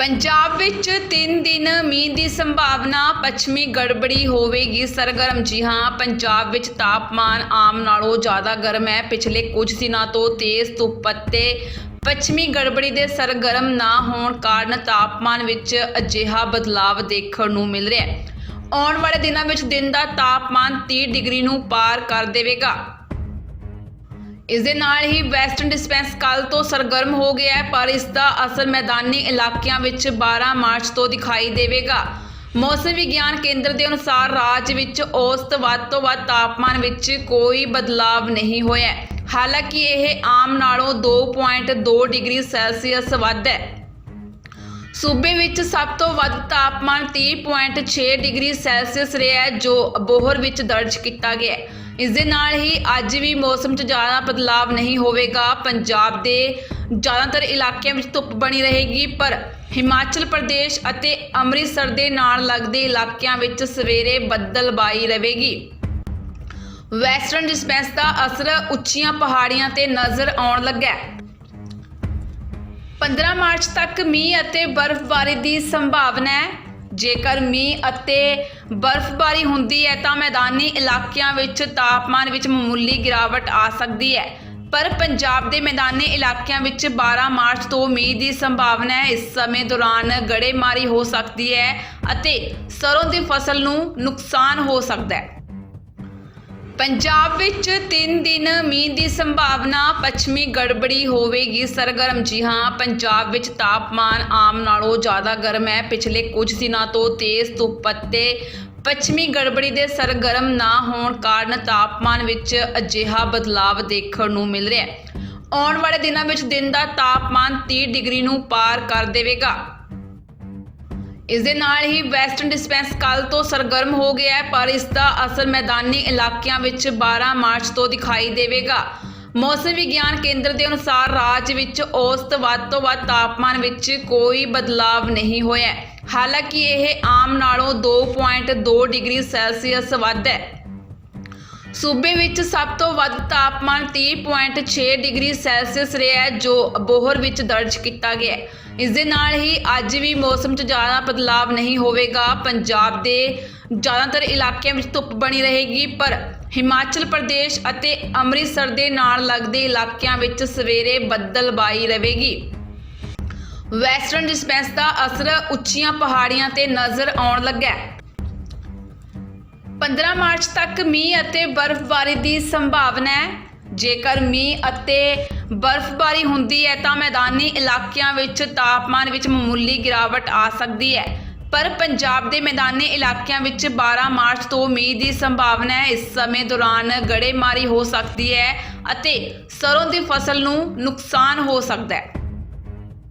ਪੰਜਾਬ ਵਿੱਚ 3 ਦਿਨ ਮੀਂਹ ਦੀ ਸੰਭਾਵਨਾ, ਪੱਛਮੀ ਗੜਬੜੀ ਹੋਵੇਗੀ ਸਰਗਰਮ। ਜੀ ਹਾਂ, ਪੰਜਾਬ ਵਿੱਚ ਤਾਪਮਾਨ ਆਮ ਨਾਲੋਂ ਜ਼ਿਆਦਾ ਗਰਮ ਹੈ। ਪਿਛਲੇ ਕੁਝ ਦਿਨਾਂ ਤੋਂ ਤੇਜ਼ ਧੁੱਪ ਅਤੇ ਪੱਛਮੀ ਗੜਬੜੀ ਦੇ ਸਰਗਰਮ ਨਾ ਹੋਣ ਕਾਰਨ ਤਾਪਮਾਨ ਵਿੱਚ ਅਜਿਹਾ ਬਦਲਾਵ ਦੇਖਣ ਨੂੰ ਮਿਲ ਰਿਹਾ ਹੈ। ਆਉਣ ਵਾਲੇ ਦਿਨਾਂ ਵਿੱਚ ਦਿਨ ਦਾ ਤਾਪਮਾਨ 30 ਡਿਗਰੀ ਨੂੰ ਪਾਰ ਕਰ ਦੇਵੇਗਾ। ਇਸ ਦੇ ਨਾਲ ਹੀ ਵੈਸਟਰਨ ਡਿਸਪੈਂਸ ਕੱਲ ਤੋਂ ਸਰਗਰਮ ਹੋ ਗਿਆ ਹੈ, ਪਰ ਇਸ ਦਾ ਅਸਰ ਮੈਦਾਨੀ ਇਲਾਕਿਆਂ ਵਿੱਚ 12 ਮਾਰਚ ਤੋਂ ਦਿਖਾਈ ਦੇਵੇਗਾ। ਮੌਸਮ ਵਿਗਿਆਨ ਕੇਂਦਰ ਦੇ ਅਨੁਸਾਰ ਰਾਜ ਵਿੱਚ ਔਸਤ ਵੱਧ ਤੋਂ ਵੱਧ ਤਾਪਮਾਨ ਵਿੱਚ ਕੋਈ ਬਦਲਾਵ ਨਹੀਂ ਹੋਇਆ ਹਾਲਾਂਕਿ ਇਹ ਆਮ ਨਾਲੋਂ 2.2 ਡਿਗਰੀ ਸੈਲਸੀਅਸ ਵੱਧ ਹੈ। ਸੂਬੇ ਵਿੱਚ ਸਭ ਤੋਂ ਵੱਧ ਤਾਪਮਾਨ 30.6 ਡਿਗਰੀ ਸੈਲਸੀਅਸ ਰਿਹਾ ਜੋ ਅਬੋਹਰ ਵਿੱਚ ਦਰਜ ਕੀਤਾ ਗਿਆ ਇਸ ਦੇ ਨਾਲ ਹੀ ਅੱਜ ਵੀ ਮੌਸਮ 'ਚ ਜ਼ਿਆਦਾ ਬਦਲਾਵ ਨਹੀਂ ਹੋਵੇਗਾ। ਪੰਜਾਬ ਦੇ ਜ਼ਿਆਦਾਤਰ ਇਲਾਕਿਆਂ ਵਿੱਚ ਧੁੱਪ ਬਣੀ ਰਹੇਗੀ, ਪਰ ਹਿਮਾਚਲ ਪ੍ਰਦੇਸ਼ ਅਤੇ ਅੰਮ੍ਰਿਤਸਰ ਦੇ ਨਾਲ ਲੱਗਦੇ ਇਲਾਕਿਆਂ ਵਿੱਚ ਸਵੇਰੇ ਬੱਦਲਬਾਈ ਰਹੇਗੀ। ਵੈਸਟਰਨ ਡਿਸਪੈਂਸ ਦਾ ਅਸਰ ਉੱਚੀਆਂ ਪਹਾੜੀਆਂ ਤੇ ਨਜ਼ਰ ਆਉਣ ਲੱਗਾ ਹੈ 15 ਮਾਰਚ ਤੱਕ ਮੀਂਹ ਅਤੇ ਬਰਫ਼ਬਾਰੀ ਦੀ ਸੰਭਾਵਨਾ ਹੈ। ਜੇਕਰ ਮੀਂਹ ਅਤੇ ਬਰਫ਼ਬਾਰੀ ਹੁੰਦੀ ਹੈ ਤਾਂ ਮੈਦਾਨੀ ਇਲਾਕਿਆਂ ਵਿੱਚ ਤਾਪਮਾਨ ਵਿੱਚ ਮਾਮੂਲੀ ਗਿਰਾਵਟ ਆ ਸਕਦੀ ਹੈ। ਪਰ ਪੰਜਾਬ ਦੇ ਮੈਦਾਨੀ ਇਲਾਕਿਆਂ ਵਿੱਚ 12 ਮਾਰਚ ਤੋਂ ਮੀਂਹ ਦੀ ਸੰਭਾਵਨਾ ਹੈ। ਇਸ ਸਮੇਂ ਦੌਰਾਨ ਗੜੇਮਾਰੀ ਹੋ ਸਕਦੀ ਹੈ ਅਤੇ ਸਰੋਂ ਦੀ ਫਸਲ ਨੂੰ ਨੁਕਸਾਨ ਹੋ ਸਕਦਾ ਹੈ। ਪੰਜਾਬ ਵਿੱਚ 3 ਦਿਨ ਮੀਂਹ ਦੀ ਸੰਭਾਵਨਾ, ਪੱਛਮੀ ਗੜਬੜੀ ਹੋਵੇਗੀ ਸਰਗਰਮ। ਜੀ ਹਾਂ, ਪੰਜਾਬ ਵਿੱਚ ਤਾਪਮਾਨ ਆਮ ਨਾਲੋਂ ਜ਼ਿਆਦਾ ਗਰਮ ਹੈ। ਪਿਛਲੇ ਕੁਝ ਦਿਨਾਂ ਤੋਂ ਤੇਜ਼ ਧੁੱਪ ਅਤੇ ਪੱਛਮੀ ਗੜਬੜੀ ਦੇ ਸਰਗਰਮ ਨਾ ਹੋਣ ਕਾਰਨ ਤਾਪਮਾਨ ਵਿੱਚ ਅਜਿਹਾ ਬਦਲਾਵ ਦੇਖਣ ਨੂੰ ਮਿਲ ਰਿਹਾ ਹੈ। ਆਉਣ ਵਾਲੇ ਦਿਨਾਂ ਵਿੱਚ ਦਿਨ ਦਾ ਤਾਪਮਾਨ 30 ਡਿਗਰੀ ਨੂੰ ਪਾਰ ਕਰ ਦੇਵੇਗਾ। ਇਸ ਦੇ ਨਾਲ ਹੀ ਵੈਸਟਰਨ ਡਿਸਪੈਂਸ ਕੱਲ ਤੋਂ ਸਰਗਰਮ ਹੋ ਗਿਆ ਹੈ, ਪਰ ਇਸ ਦਾ ਅਸਰ ਮੈਦਾਨੀ ਇਲਾਕਿਆਂ ਵਿੱਚ 12 ਮਾਰਚ ਤੋਂ ਦਿਖਾਈ ਦੇਵੇਗਾ। ਮੌਸਮ ਵਿਗਿਆਨ ਕੇਂਦਰ ਦੇ ਅਨੁਸਾਰ ਰਾਜ ਵਿੱਚ ਔਸਤ ਵੱਧ ਤੋਂ ਵੱਧ ਤਾਪਮਾਨ ਵਿੱਚ ਕੋਈ ਬਦਲਾਵ ਨਹੀਂ ਹੋਇਆ ਹਾਲਾਂਕਿ ਇਹ ਆਮ ਨਾਲੋਂ 2.2 ਡਿਗਰੀ ਸੈਲਸੀਅਸ ਵੱਧ ਹੈ। ਸੂਬੇ ਵਿੱਚ ਸਭ ਤੋਂ ਵੱਧ ਤਾਪਮਾਨ 30.6 ਡਿਗਰੀ ਸੈਲਸੀਅਸ ਰਿਹਾ ਹੈ, ਜੋ ਅਬੋਹਰ ਵਿੱਚ ਦਰਜ ਕੀਤਾ ਗਿਆ ਹੈ। ਇਸ ਦੇ ਨਾਲ ਹੀ ਅੱਜ ਵੀ ਮੌਸਮ 'ਚ ਜ਼ਿਆਦਾ ਬਦਲਾਵ ਨਹੀਂ ਹੋਵੇਗਾ। ਪੰਜਾਬ ਦੇ ਜ਼ਿਆਦਾਤਰ ਇਲਾਕਿਆਂ ਵਿੱਚ ਧੁੱਪ ਬਣੀ ਰਹੇਗੀ, ਪਰ ਹਿਮਾਚਲ ਪ੍ਰਦੇਸ਼ ਅਤੇ ਅੰਮ੍ਰਿਤਸਰ ਦੇ ਨਾਲ ਲੱਗਦੇ ਇਲਾਕਿਆਂ ਵਿੱਚ ਸਵੇਰੇ ਬੱਦਲਬਾਈ ਰਹੇਗੀ। ਵੈਸਟਰਨ ਡਿਸਪੈਂਸ ਦਾ ਅਸਰ ਉੱਚੀਆਂ ਪਹਾੜੀਆਂ ਤੇ ਨਜ਼ਰ ਆਉਣ ਲੱਗਾ ਹੈ। 15 ਮਾਰਚ ਤੱਕ ਮੀਂਹ ਅਤੇ ਬਰਫ਼ਬਾਰੀ ਦੀ ਸੰਭਾਵਨਾ ਹੈ। ਜੇਕਰ ਮੀਂਹ ਅਤੇ ਬਰਫ਼ਬਾਰੀ ਹੁੰਦੀ ਹੈ ਤਾਂ ਮੈਦਾਨੀ ਇਲਾਕਿਆਂ ਵਿੱਚ ਤਾਪਮਾਨ ਵਿੱਚ ਮਾਮੂਲੀ ਗਿਰਾਵਟ ਆ ਸਕਦੀ ਹੈ। ਪਰ ਪੰਜਾਬ ਦੇ ਮੈਦਾਨੀ ਇਲਾਕਿਆਂ ਵਿੱਚ 12 ਮਾਰਚ ਤੋਂ ਮੀਂਹ ਦੀ ਸੰਭਾਵਨਾ ਹੈ। ਇਸ ਸਮੇਂ ਦੌਰਾਨ ਗੜੇਮਾਰੀ ਹੋ ਸਕਦੀ ਹੈ ਅਤੇ ਸਰੋਂ ਦੀ ਫਸਲ ਨੂੰ ਨੁਕਸਾਨ ਹੋ ਸਕਦਾ ਹੈ।